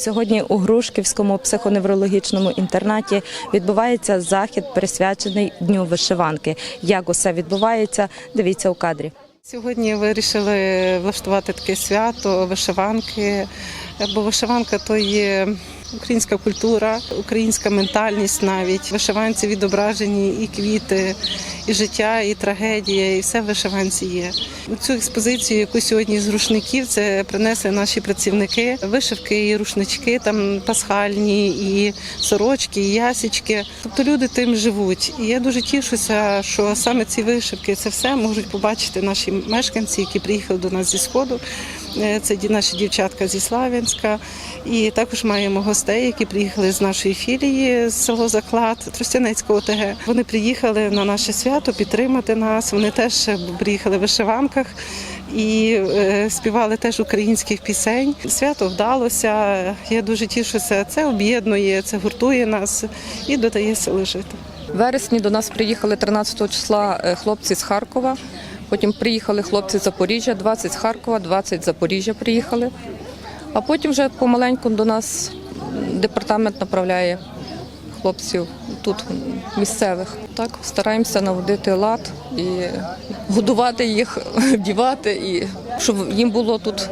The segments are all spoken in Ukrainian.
Сьогодні у Грушківському психоневрологічному інтернаті відбувається захід, присвячений Дню вишиванки. Як усе відбувається, дивіться у кадрі. Сьогодні вирішили влаштувати таке свято вишиванки, бо вишиванка то є українська культура, українська ментальність навіть. Вишиванці відображені і квіти, і життя, і трагедія, і все в вишиванці є. Цю експозицію, яку сьогодні з рушників, це принесли наші працівники. Вишивки і рушнички, там пасхальні, і сорочки, і ясічки. Тобто люди тим живуть. І я дуже тішуся, що саме ці вишивки, це все можуть побачити наші мешканці, які приїхали до нас зі сходу. Е, Це наші дівчатка зі Славянська. І також маємо гостей, які приїхали з нашої філії з село Заклад Тростянецького ОТГ. Вони приїхали на наше свято підтримати нас. Вони теж приїхали в вишиванках і е, співали теж українських пісень. Свято вдалося. Я дуже тішуся. Це об'єднує, це гуртує нас і додає сили жити. Вересні до нас приїхали 13 числа е, хлопці з Харкова. Потім приїхали хлопці з Запоріжжя, 20 з Харкова, 20 з Запоріжжя приїхали. А потім вже помаленьку до нас департамент направляє хлопців тут місцевих. Так стараємося наводити лад і годувати їх, вдівати, і щоб їм було тут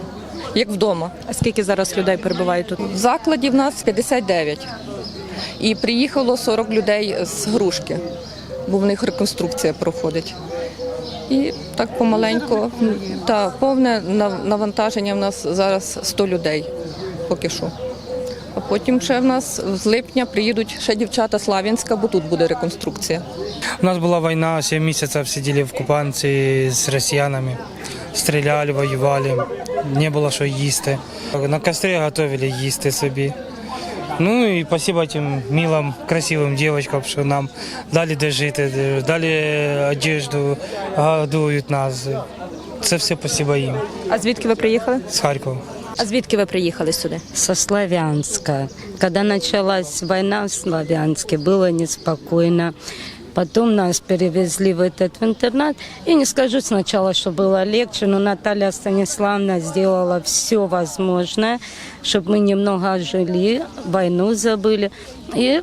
як вдома. А скільки зараз людей перебуває тут? В закладі в нас 59. І приїхало 40 людей з грушки, бо в них реконструкція проходить. І так помаленьку, та повне нав- навантаження в нас зараз 100 людей поки що. А потім ще в нас з липня приїдуть ще дівчата Слав'янська, бо тут буде реконструкція. У нас была война, 7 месяцев сидели в оккупации с россиянами. Стреляли, воювали, не було що їсти. На кострі готовили їсти собі. Ну і спасибо тим милым, красивым девочкам, що нам дали де жити, дали одежду, годують нас. Це все спасибо їм. А звідки ви приїхали? З Харкова. А звідки ви приїхали сюди? со Славянска. Когда началась война в Славянске, было неспокойно. Потом нас перевезли в этот в интернат. И не скажу сначала, что было легче, но Наталья Станиславовна сделала все возможное, чтобы мы немного жили, войну забыли. И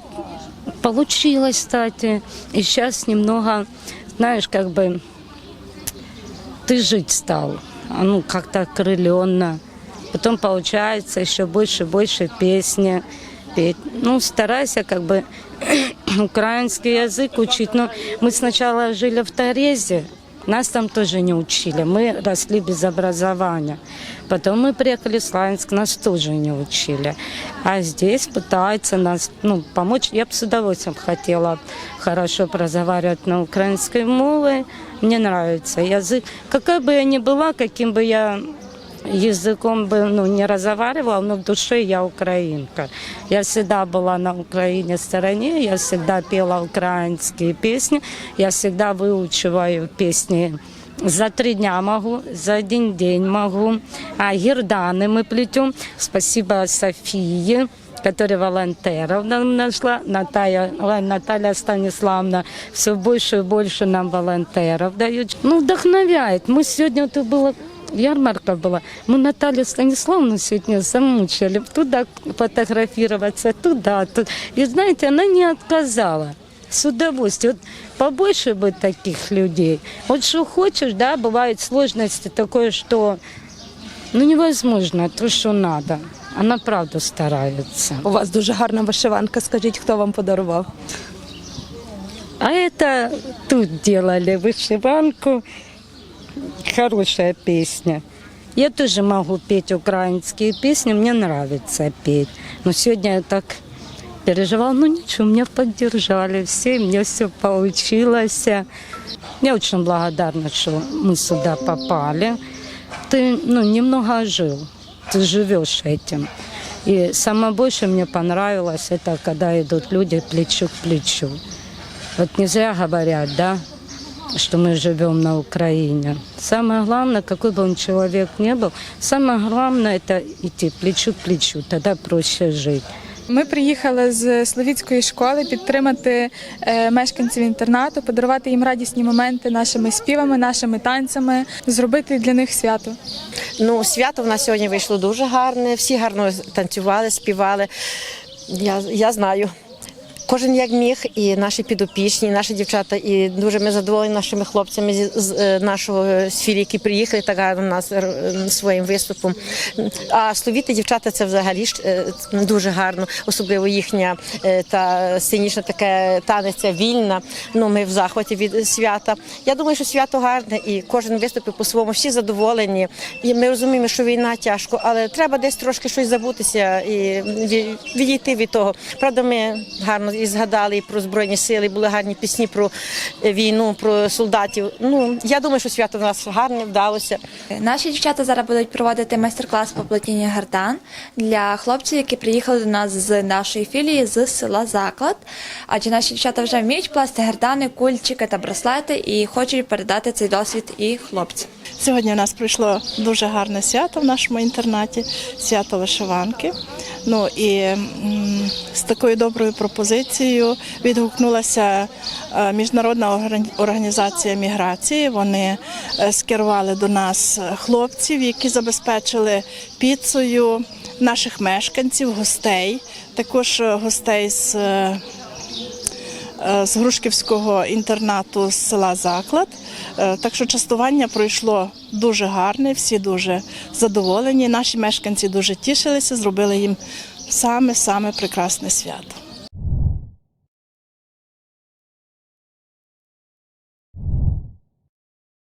получилось, кстати. И сейчас немного, знаешь, как бы ты жить стал. А Ну, как-то окрыленно. Потом получается еще больше и больше песни петь. Ну, старайся как бы украинский язык учить. Но мы сначала жили в Торезе, нас там тоже не учили. Мы росли без образования. Потом мы приехали в Славянск, нас тоже не учили. А здесь пытаются нас ну, помочь. Я бы с удовольствием хотела хорошо разговаривать на украинской мове. Мне нравится язык. Какая бы я ни была, каким бы я языком бы ну, не разговаривала, но в душе я украинка. Я всегда была на Украине стороне, я всегда пела украинские песни, я всегда выучиваю песни за три дня могу, за один день могу. А герданы мы плетем. Спасибо Софии которая волонтеров нам нашла, Наталья, ой, Наталья Станиславовна, все больше и больше нам волонтеров дают. Ну, вдохновяет. Мы сегодня, это было ярмарка была. Мы Наталью Станиславовну сегодня замучили. Туда фотографироваться, туда, тут. И знаете, она не отказала. С удовольствием. Вот побольше бы таких людей. Вот что хочешь, да, бывают сложности такое, что ну невозможно то, что надо. Она правда старается. У вас дуже гарна вишиванка. Скажіть, хто вам подарував? А это тут делали вышиванку. Хорошая песня. Я тоже могу петь украинские песни, мне нравится петь. Но сегодня я так переживала, ну ничего, меня поддержали все, мне все получилось. Я очень благодарна, что мы сюда попали. Ты ну, немного жил, ты живешь этим. И самое больше мне понравилось, это когда идут люди плечо к плечу. Вот не зря говорят, да, что мы живем на Украине. Самое главное, какой бы он человек ни был, самое главное это идти плечу к плечу, тогда проще жить. Ми приїхали з Словіцької школи підтримати е, мешканців інтернату, подарувати їм радісні моменти нашими співами, нашими танцями, зробити для них свято. Ну, свято в нас сьогодні вийшло дуже гарне. Всі гарно танцювали, співали. Я, я знаю. Кожен як міг, і наші підопічні, і наші дівчата, і дуже ми задоволені нашими хлопцями з, е, нашого сфірі, які приїхали так гарно нас своїм виступом. А словіти дівчата це взагалі е, дуже гарно, особливо їхня е, та сценічна таке танеця вільна. Ну ми в захваті від свята. Я думаю, що свято гарне, і кожен виступив по-своєму. Всі задоволені. І ми розуміємо, що війна тяжко, але треба десь трошки щось забутися і відійти від того. Правда, ми гарно і згадали і про збройні сили, були гарні пісні про війну, про солдатів. Ну я думаю, що свято в нас гарне вдалося. Наші дівчата зараз будуть проводити майстер-клас по плетінню гартан для хлопців, які приїхали до нас з нашої філії з села Заклад. Адже наші дівчата вже вміють плести гартани, кульчики та браслети і хочуть передати цей досвід і хлопцям. Сьогодні у нас пройшло дуже гарне свято в нашому інтернаті, свято вишиванки. Ну і м, з такою доброю пропозицією відгукнулася е, міжнародна організація міграції. Вони е, скерували до нас хлопців, які забезпечили піцею наших мешканців, гостей, також е, гостей з. з Грушківського інтернату з села Заклад. Так що частування пройшло дуже гарне, всі дуже задоволені. Наші мешканці дуже тішилися, зробили їм саме-саме прекрасне свято.